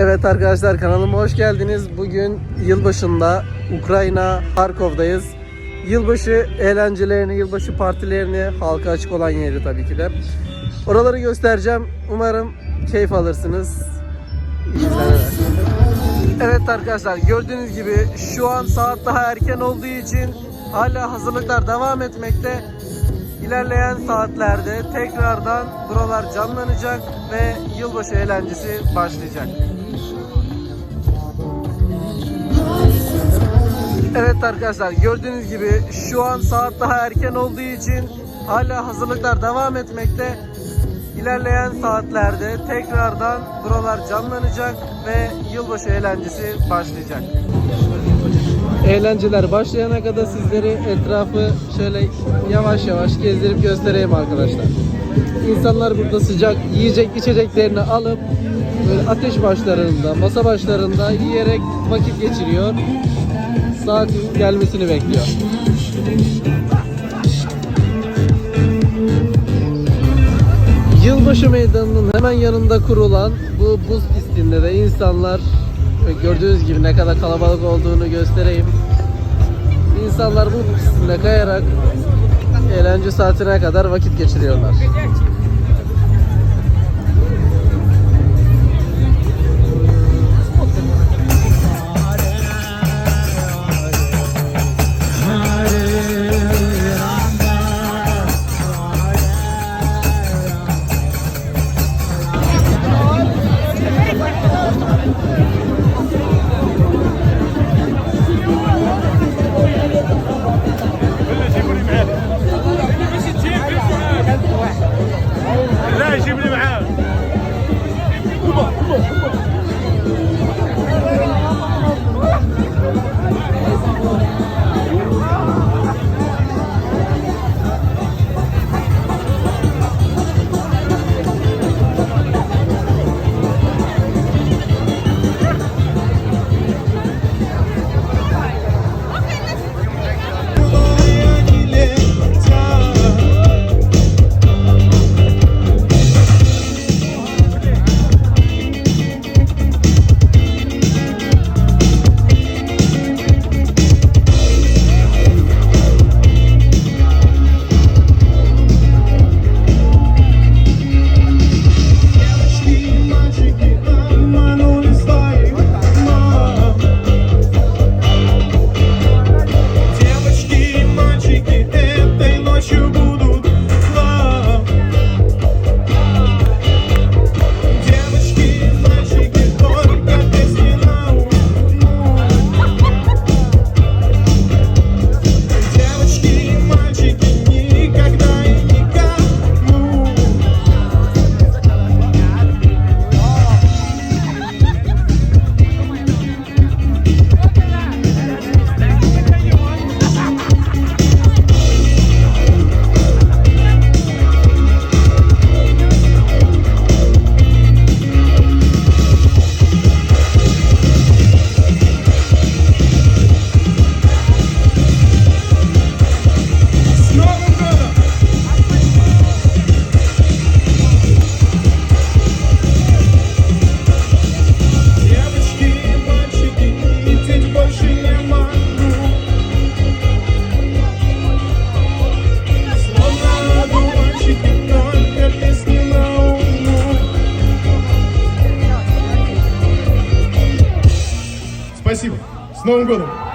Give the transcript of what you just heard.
Evet arkadaşlar kanalıma hoş geldiniz. Bugün yılbaşında Ukrayna Harkov'dayız. Yılbaşı eğlencelerini, yılbaşı partilerini halka açık olan yeri tabii ki de. Oraları göstereceğim. Umarım keyif alırsınız. İyi. Evet arkadaşlar gördüğünüz gibi şu an saat daha erken olduğu için hala hazırlıklar devam etmekte. İlerleyen saatlerde tekrardan buralar canlanacak ve yılbaşı eğlencesi başlayacak. Evet arkadaşlar gördüğünüz gibi şu an saat daha erken olduğu için hala hazırlıklar devam etmekte. İlerleyen saatlerde tekrardan buralar canlanacak ve yılbaşı eğlencesi başlayacak. Eğlenceler başlayana kadar sizleri etrafı şöyle yavaş yavaş gezdirip göstereyim arkadaşlar. İnsanlar burada sıcak yiyecek içeceklerini alıp böyle ateş başlarında, masa başlarında yiyerek vakit geçiriyor. Saatin gelmesini bekliyor. Yılbaşı meydanının hemen yanında kurulan bu buz pistinde de insanlar gördüğünüz gibi ne kadar kalabalık olduğunu göstereyim. İnsanlar bu pistinde kayarak eğlence saatine kadar vakit geçiriyorlar. Mongolum.